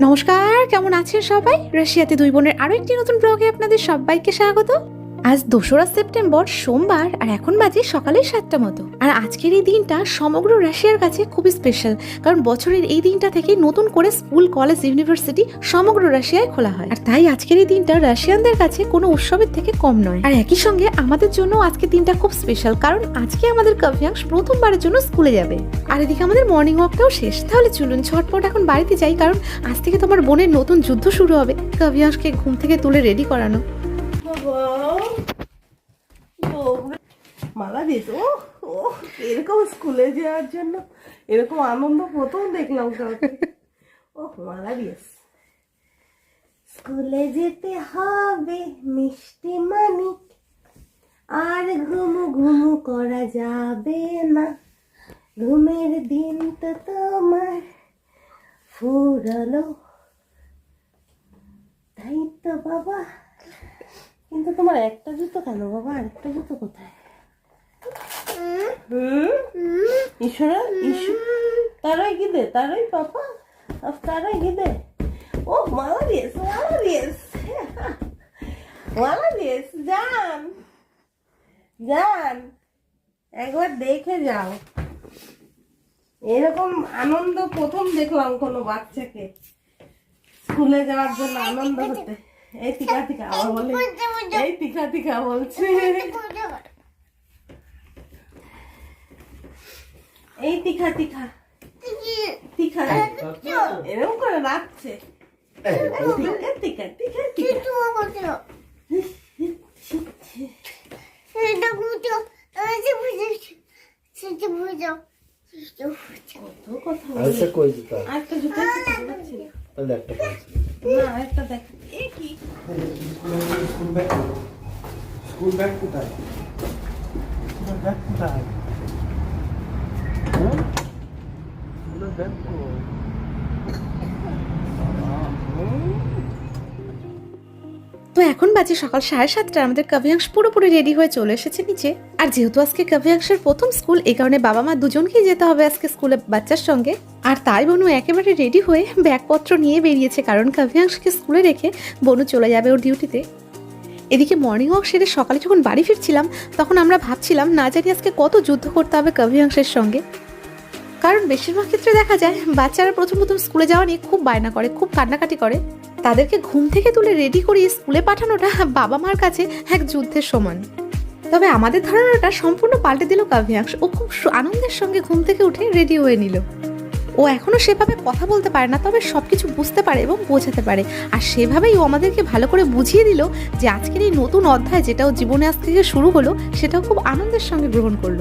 নমস্কার কেমন আছেন সবাই? রাশিয়াতে দুই বোনের আরও একটি নতুন ব্লগে আপনাদের সবাইকে স্বাগত। আজ দোসরা সেপ্টেম্বর, সোমবার, আর এখন বাজে সকালে সাতটা মতো। আর আজকের এই দিনটা সমগ্র রাশিয়ার কাছে খুবই স্পেশাল কারণ বছরের এই দিনটা থেকে নতুন করে স্কুল কলেজ ইউনিভার্সিটি সমগ্র রাশিয়ায় খোলা হয়। আর তাই আজকের এই দিনটা রাশিয়ানদের কাছে কোনো উৎসবের থেকে কম নয়। আর একই সঙ্গে আমাদের জন্য আজকের দিনটা খুব স্পেশাল কারণ আজকে আমাদের কাভিয়াংশ প্রথমবারের জন্য স্কুলে যাবে। আর এদিকে আমাদের মর্নিং ওয়াকটাও শেষ। তাহলে চলুন ছটপট এখন বাড়িতে যাই, কারণ আজ থেকে তোমার বোনের নতুন যুদ্ধ শুরু হবে। কাভিয়াংশকে ঘুম থেকে তুলে রেডি করানো। বাবা মালা দিস ও ও এরকম স্কুলে যাওয়ার জন্য এরকম আনন্দ প্রথম দেখলাম কাউকে ও মালা দিস স্কুলে যেতে হবে মিষ্টি মানিক। আর ঘুমু ঘুমু করা যাবে না। ঘুমের দিন তো তোমার ফুরালো। তাই তো বাবা। কিন্তু তোমার একটা জুতো কেন বাবা? আরেকটা জুতো কোথায়? ঈশ্বরা ঈশ্বর তারাই গিদে, তারাই পাপা তারাই গিদে। ও মালাদিস যান যান, একবার দেখে যাও। এরকম আনন্দ প্রথম দেখলাম কোনো বাচ্চাকে। স্কুলে যাওয়ার জন্য আনন্দ হতে। এই টিকা টিকা আবার বলে এই টিকা টিকা বলছে এই টিকা টিকা টিকা এরকম করে রাখছে টিকা টিকা টিকা টিকা কত কথা বলে। আরেকটা কই দিতা আরেকটা জুতো একটু দেখাচ্ছি না। তাহলে একটা পাচ্ছি না আরেকটা দেখ। এ কি? স্কুল ব্যাগ স্কুল ব্যাগ কোথায়? স্কুল ব্যাগ কোথায় হ্যাঁ? স্কুলের ব্যাগ কই? তো এখন বাজে সকাল সাড়ে সাতটা আমাদের কাভিয়াংশ পুরোপুরি রেডি হয়ে চলে এসেছে নিচে। আর যেহেতু আজকে কাভিয়াংশের প্রথম স্কুল এই কারণে বাবা মা দুজনকেই যেতে হবে আজকে স্কুলে বাচ্চার সঙ্গে। আর তাই বনু একেবারে রেডি হয়ে ব্যাগপত্র নিয়ে বেরিয়েছে কারণ কাভিয়াংশকে স্কুলে রেখে বনু চলে যাবে ওর ডিউটিতে এদিকে মর্নিং ওয়াক সেরে সকালে যখন বাড়ি ফিরছিলাম তখন আমরা ভাবছিলাম না জানি আজকে কত যুদ্ধ করতে হবে কাভিয়াংশের সঙ্গে। কারণ বেশিরভাগ ক্ষেত্রে দেখা যায়, বাচ্চারা প্রথম প্রথম স্কুলে যাওয়া নিয়ে খুব বায়না করে, খুব কান্নাকাটি করে। তাদেরকে ঘুম থেকে তুলে রেডি করিয়ে স্কুলে পাঠানোটা বাবা মার কাছে এক যুদ্ধের সমান। তবে আমাদের ধারণাটা সম্পূর্ণ পাল্টে দিল কাভিয়াংশ। ও খুব আনন্দের সঙ্গে ঘুম থেকে উঠে রেডি হয়ে নিল। ও এখনও সেভাবে কথা বলতে পারে না, তবে সব কিছু বুঝতে পারে এবং বোঝাতে পারে। আর সেভাবেই ও আমাদেরকে ভালো করে বুঝিয়ে দিল যে আজকের এই নতুন অধ্যায় যেটা ও জীবনে আজ থেকে শুরু হলো, সেটাও খুব আনন্দের সঙ্গে গ্রহণ করল।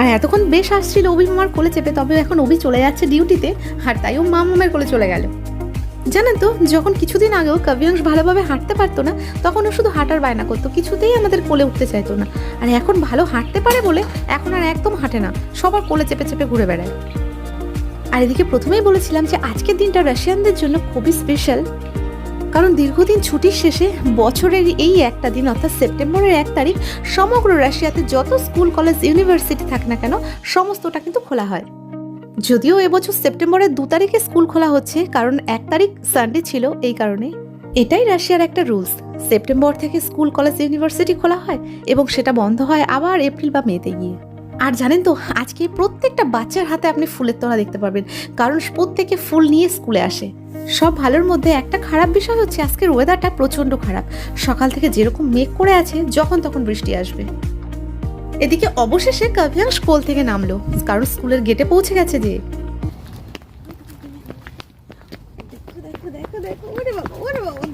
আর এতক্ষণ বেশ আসছিল অভি মামার কোলে চেপে, তবে এখন অভি চলে যাচ্ছে ডিউটিতে, আর তাই ও মা মামার কোলে চলে গেল। জানেন তো, যখন কিছুদিন আগেও কাব্যাংশ ভালোভাবে হাঁটতে পারতো না, তখন ও শুধু হাঁটার বায়না করতো, কিছুতেই আমাদের কোলে উঠতে চাইতো না। আর এখন ভালো হাঁটতে পারে বলে এখন আর একদম হাঁটে না, সবার কোলে চেপে চেপে ঘুরে বেড়ায়। আর এদিকে প্রথমেই বলেছিলাম যে, আজকের দিনটা রাশিয়ানদের জন্য খুবই স্পেশাল কারণ দীর্ঘদিন ছুটির শেষে বছরের এই একটা দিন, অর্থাৎ সেপ্টেম্বরের এক তারিখ, সমগ্র রাশিয়াতে যত স্কুল, কলেজ, ইউনিভার্সিটি থাকে না কেন, সমস্তটা কিন্তু খোলা হয়। যদিও এবছর সেপ্টেম্বরের দু তারিখে স্কুল খোলা হচ্ছে, কারণ এক তারিখ সানডে ছিল এই কারণে এটাই রাশিয়ার একটা রুলস। সেপ্টেম্বর থেকে স্কুল, কলেজ, ইউনিভার্সিটি খোলা হয় এবং সেটা বন্ধ হয় আবার এপ্রিল বা মেতে গিয়ে। আর জানেন তো, আজকে প্রত্যেকটা বাচ্চার হাতে আপনি ফুলের তোড়া দেখতে পাবেন কারণ প্রত্যেকে ফুল নিয়ে স্কুলে আসে। সব ভালোর মধ্যে একটা খারাপ বিষয় হচ্ছে আজকের ওয়েদারটা প্রচণ্ড খারাপ। সকাল থেকে যেরকম মেঘ করে আছে, যখন তখন বৃষ্টি আসবে। এদিকে অবশেষে কাভিয়াংশ কোল থেকে নামলো, কারণ স্কুলের গেটে পৌঁছে গেছে যে।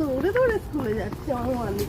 দৌড়ে দৌড়ে স্কুলে যাচ্ছে আমার মালিক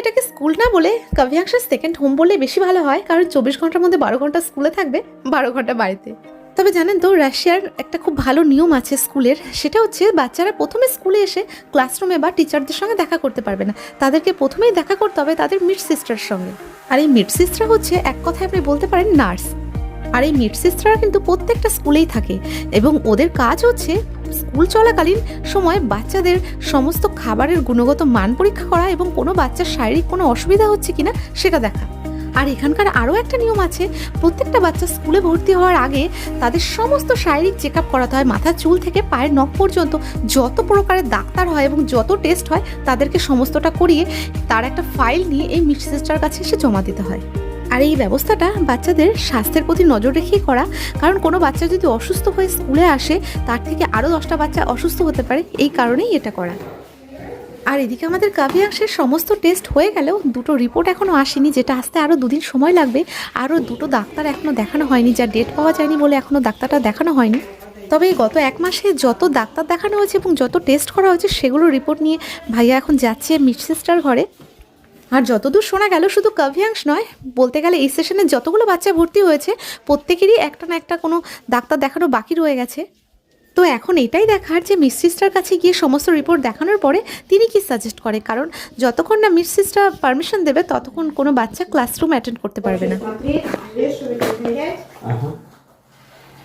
এটাকে স্কুল না বলে কাভিয়াংশের সেকেন্ড হোম বললে বেশি ভালো হয়, কারণ চব্বিশ ঘণ্টার মধ্যে বারো ঘণ্টা স্কুলে থাকবে, বারো ঘণ্টা বাড়িতে। তবে জানেন তো, রাশিয়ার একটা খুব ভালো নিয়ম আছে স্কুলের, সেটা হচ্ছে বাচ্চারা প্রথমে স্কুলে এসে ক্লাসরুমে বা টিচারদের সঙ্গে দেখা করতে পারবে না। তাদেরকে প্রথমেই দেখা করতে হবে তাদের মিড সিস্টারের সঙ্গে। আর এই মিড সিস্টার হচ্ছে, এক কথায় আপনি বলতে পারেন নার্স আর এই মিড সিস্টাররা কিন্তু প্রত্যেকটা স্কুলেই থাকে, এবং ওদের কাজ হচ্ছে স্কুল চলাকালীন সময় বাচ্চাদের সমস্ত খাবারের গুণগত মান পরীক্ষা করা এবং কোনো বাচ্চার শারীরিক কোনো অসুবিধা হচ্ছে কিনা সেটা দেখা। আর এখানকার আরও একটা নিয়ম আছে, প্রত্যেকটা বাচ্চা স্কুলে ভর্তি হওয়ার আগে তাদের সমস্ত শারীরিক চেক আপ করাতে হয়। মাথার চুল থেকে পায়ের নখ পর্যন্ত যত প্রকারের ডাক্তার হয় এবং যত টেস্ট হয়, তাদেরকে সমস্তটা করিয়ে তার একটা ফাইল নিয়ে এই মিড সিস্টার কাছে এসে জমা দিতে হয়। আর এই ব্যবস্থাটা বাচ্চাদের স্বাস্থ্যের প্রতি নজর রেখেই করা। কারণ কোনো বাচ্চা যদি অসুস্থ হয়ে স্কুলে আসে, তার থেকে আরও দশটা বাচ্চা অসুস্থ হতে পারে, এই কারণেই এটা করা। আর এদিকে আমাদের কাব্যাংশের সমস্ত টেস্ট হয়ে গেলেও দুটো রিপোর্ট এখনও আসেনি, যেটা আসতে আরও দুদিন সময় লাগবে। আরও দুটো ডাক্তার এখনও দেখানো হয়নি, যা ডেট পাওয়া যায়নি বলে এখনও ডাক্তারটা দেখানো হয়নি। তবে গত এক মাসে যত ডাক্তার দেখানো হয়েছে এবং যত টেস্ট করা হয়েছে, সেগুলো রিপোর্ট নিয়ে ভাইয়া এখন যাচ্ছে মিড সিস্টার ঘরে। আর যতদূর শোনা গেল শুধু কাভিয়াংশ নয় বলতে গেলে এই সেশনে যতগুলো বাচ্চা ভর্তি হয়েছে প্রত্যেকেরই একটা না একটা কোনো ডাক্তার দেখানো বাকি রয়ে গেছে তো এখন এটাই দেখার যে মিস সিস্টার কাছে গিয়ে সমস্ত রিপোর্ট দেখানোর পরে তিনি কি সাজেস্ট করে কারণ যতক্ষণ না মিস সিস্টার পারমিশন দেবে ততক্ষণ কোনো বাচ্চা ক্লাসরুম অ্যাটেন্ড করতে পারবে না Ага.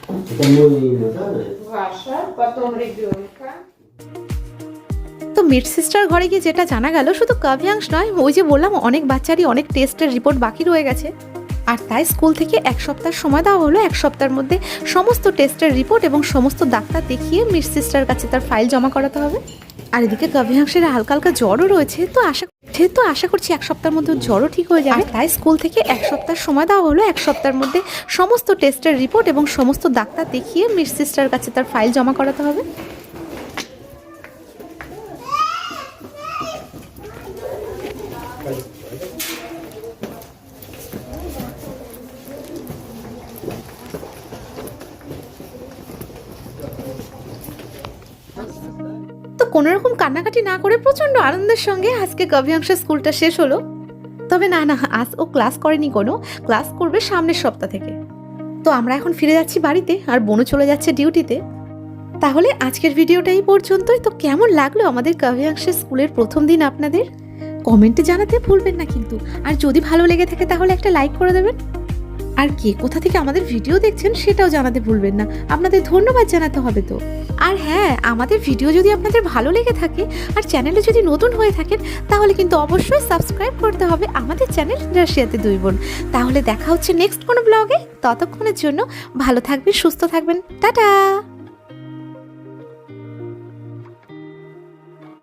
Это мой надо. Ваша, потом ребенка. মিড সিস্টার ঘরে গিয়ে যেটা জানা গেল শুধু কাভিয়াংশ নয় ওই যে বললাম অনেক বাচ্চারই অনেক টেস্টের রিপোর্ট বাকি রয়ে গেছে। আর তাই স্কুল থেকে এক সপ্তাহ সময় দেওয়া হলো এক সপ্তাহের মধ্যে সমস্ত টেস্টের রিপোর্ট এবং সমস্ত ডাক্তার দেখিয়ে মিড সিস্টার কাছে তার ফাইল জমা করাতে হবে। আর এদিকে কাভিয়াংশের হালকা হালকা জ্বরও রয়েছে তো আশা যেহেতু আশা করছি এক সপ্তাহের মধ্যে জ্বরও ঠিক হয়ে যাবে তাই স্কুল থেকে এক সপ্তাহ সময় দেওয়া হলো এক সপ্তাহের মধ্যে সমস্ত টেস্টের রিপোর্ট এবং সমস্ত ডাক্তার দেখিয়ে মিড সিস্টার কাছে তার ফাইল জমা করাতে হবে। কোনো রকম কান্নাকাটি না করে প্রচণ্ড আনন্দের সঙ্গে আজকে কাব্যাংশ স্কুলটা শেষ হলো। তবে না না, আজ ও ক্লাস করেনি কোনো। ক্লাস করবে সামনের সপ্তাহ থেকে। তো আমরা এখন ফিরে যাচ্ছি বাড়িতে আর বোনও চলে যাচ্ছে ডিউটিতে। তাহলে আজকের ভিডিওটা এই পর্যন্তই। তো কেমন লাগল আমাদের কাব্যাংশের স্কুলের প্রথম দিন আপনাদের? কমেন্টে জানাতে ভুলবেন না কিন্তু। আর যদি ভালো লেগে থাকে তাহলে একটা লাইক করে দেবেন। আর কে কোথা থেকে আমাদের ভিডিও দেখছেন সেটাও জানাতে ভুলবেন না। আপনাদের ধন্যবাদ জানাতে হবে তো। আর হ্যাঁ আমাদের ভিডিও যদি আপনাদের ভালো লেগে থাকে আর চ্যানেলে যদি নতুন হয়ে থাকেন, তাহলে কিন্তু অবশ্যই সাবস্ক্রাইব করতে হবে আমাদের চ্যানেল রাশিয়াতে দুই বোন। তাহলে দেখা হচ্ছে নেক্সট কোনো ব্লগে ততক্ষণের জন্য ভালো থাকবেন, সুস্থ থাকবেন। টাটা!